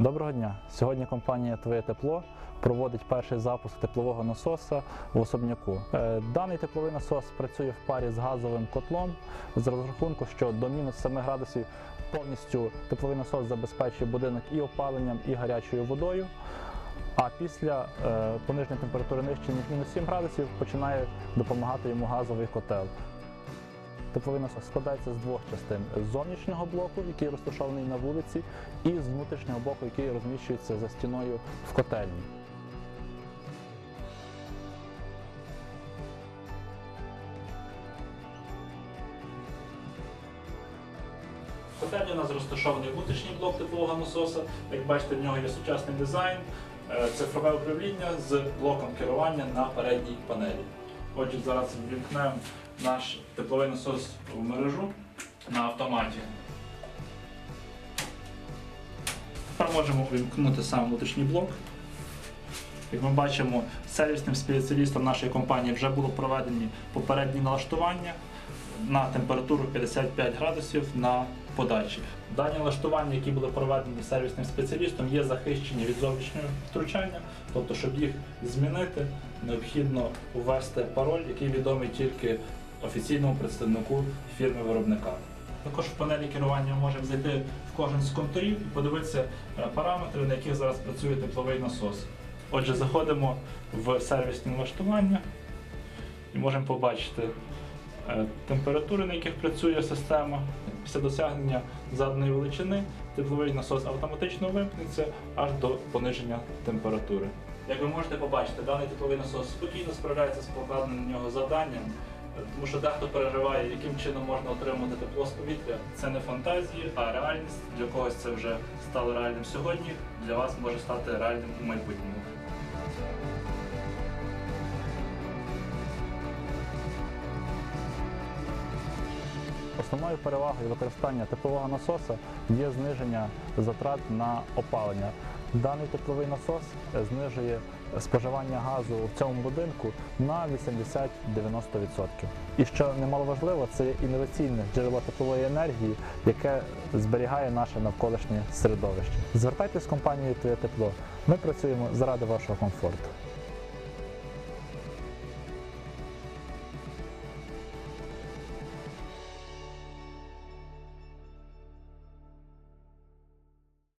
Доброго дня! Сьогодні компанія Твоє тепло проводить перший запуск теплового насоса в особняку. Е, Даний тепловий насос працює в парі з газовим котлом з розрахунку, що до мінус 7 градусів повністю тепловий насос забезпечує будинок і опаленням, і гарячою водою. А після е, пониження температури нижче ніж мінус 7 градусів починає допомагати йому газовий котел. Тепловий насос складається з двох частин: з зовнішнього блоку, який розташований на вулиці, і з внутрішнього блоку, який розміщується за стіною в котельні. Котельні у нас розташований внутрішній блок теплового насоса. Як бачите, в нього є сучасний дизайн, е, цифрове управління з блоком керування на передній панелі. Отже, зараз ввімкнемо наш тепловий насос в мережу на автоматі. Тепер можемо увімкнути сам внутрішній блок. Як ми бачимо, сервісним спеціалістом нашої компанії вже було проведені попередні налаштування на температуру 55 градусів на подачі. Дані налаштування, які були проведені сервісним спеціалістом, є захищені від зовнішнього втручання, тобто, щоб їх змінити, необхідно ввести пароль, який відомий тільки офіційному представнику фірми виробника. Також в панелі керування можемо зайти в кожен з контурів і подивитися е, параметри, на яких зараз працює тепловий насос. Отже, заходимо в сервісні налаштування і можемо побачити температури, на яких працює система. Після досягнення заданої величини тепловий насос автоматично вимкнеться аж до пониження температури. Як ви можете побачити, даний тепловий насос спокійно справляється з покладеним на нього завданням, е, тому що дехто переживає, яким чином можна отримати тепло з повітря. Це не фантазії, а реальність. Для когось це вже стало реальним сьогодні, для вас може стати реальним у майбутньому. Основною перевагою використання теплового насоса є зниження затрат на опалення. Даний тепловий насос е, знижує споживання газу в цьому будинку на 80-90%. І що немаловажливо, це інноваційне джерело теплової енергії, яке зберігає наше навколишнє середовище. Звертайтесь з компанією Твоє тепло. Ми працюємо заради вашого комфорту.